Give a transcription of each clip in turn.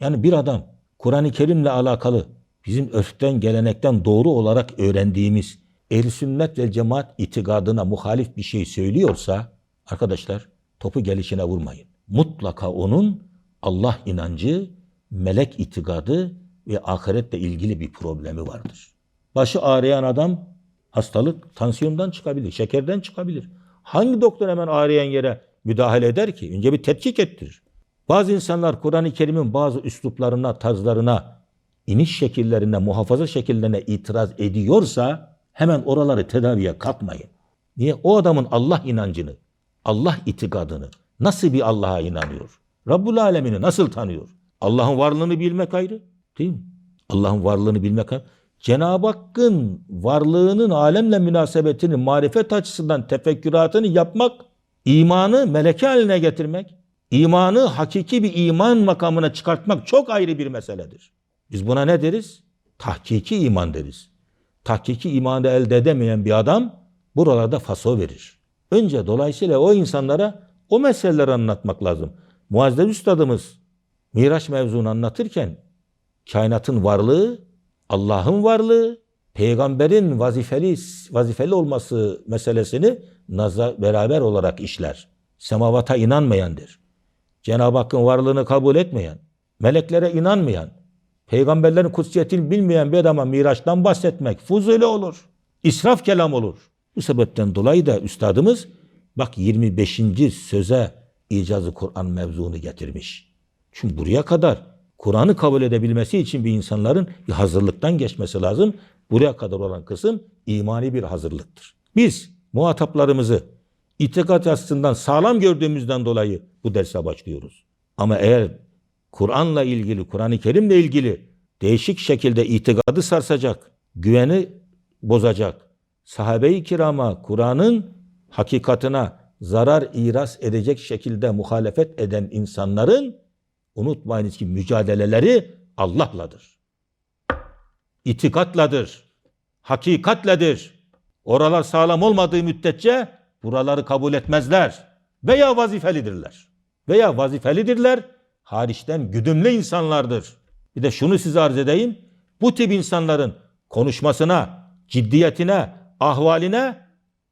Yani bir adam Kur'an-ı Kerim'le alakalı bizim örften, gelenekten doğru olarak öğrendiğimiz ehl sünnet ve cemaat itikadına muhalif bir şey söylüyorsa arkadaşlar topu gelişine vurmayın. Mutlaka onun Allah inancı, melek itikadı ve ahiretle ilgili bir problemi vardır. Başı ağrıyan adam hastalık tansiyondan çıkabilir, şekerden çıkabilir. Hangi doktor hemen ağrıyan yere müdahale eder ki? Önce bir tetkik ettirir. Bazı insanlar Kur'an-ı Kerim'in bazı üsluplarına, tarzlarına, iniş şekillerine, muhafaza şekillerine itiraz ediyorsa hemen oraları tedaviye katmayın. Niye? O adamın Allah inancını, Allah itikadını, nasıl bir Allah'a inanıyor? Rabbul Alemini nasıl tanıyor? Allah'ın varlığını bilmek ayrı. Değil mi? Allah'ın varlığını bilmek ayrı. Cenab-ı Hakk'ın varlığının alemle münasebetini marifet açısından tefekküratını yapmak, imanı meleke haline getirmek, imanı hakiki bir iman makamına çıkartmak çok ayrı bir meseledir. Biz buna ne deriz? Tahkiki iman deriz. Tahkiki imanı elde edemeyen bir adam buralarda faso verir. Önce dolayısıyla o insanlara o meseleleri anlatmak lazım. Muazzez Üstadımız Miraç mevzunu anlatırken kainatın varlığı, Allah'ın varlığı, peygamberin vazifeli vazifeli olması meselesini nazar beraber olarak işler. Semavata inanmayandır. Cenab-ı Hakk'ın varlığını kabul etmeyen, meleklere inanmayan, peygamberlerin kutsiyetini bilmeyen bir adama Miraç'tan bahsetmek fuzuli olur. İsraf kelam olur. Bu sebepten dolayı da üstadımız bak 25. söze icazı Kur'an mevzunu getirmiş. Çünkü buraya kadar Kur'an'ı kabul edebilmesi için bir insanların bir hazırlıktan geçmesi lazım. Buraya kadar olan kısım imani bir hazırlıktır. Biz muhataplarımızı itikat açısından sağlam gördüğümüzden dolayı bu derse başlıyoruz. Ama eğer Kur'an'la ilgili, Kur'an-ı Kerim'le ilgili değişik şekilde itikadı sarsacak, güveni bozacak, sahabe-i kirama, Kur'an'ın hakikatına zarar iras edecek şekilde muhalefet eden insanların unutmayınız ki mücadeleleri Allah'ladır. İtikatladır. Hakikatledir. Oralar sağlam olmadığı müddetçe buraları kabul etmezler. Veya vazifelidirler. Veya vazifelidirler. Hariçten güdümlü insanlardır. Bir de şunu size arz edeyim. Bu tip insanların konuşmasına, ciddiyetine, ahvaline,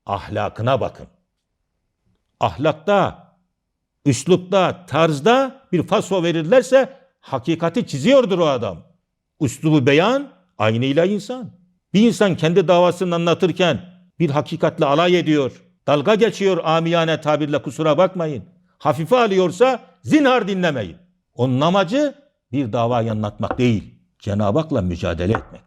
ahlakına bakın. Ahlakta, üslupta, tarzda bir faso verirlerse hakikati çiziyordur o adam. Üslubu beyan aynıyla insan. Bir insan kendi davasını anlatırken bir hakikatle alay ediyor. Dalga geçiyor amiyane tabirle kusura bakmayın. Hafife alıyorsa zinhar dinlemeyin. Onun amacı bir davayı anlatmak değil. Cenab-ı Hak'la mücadele etmek.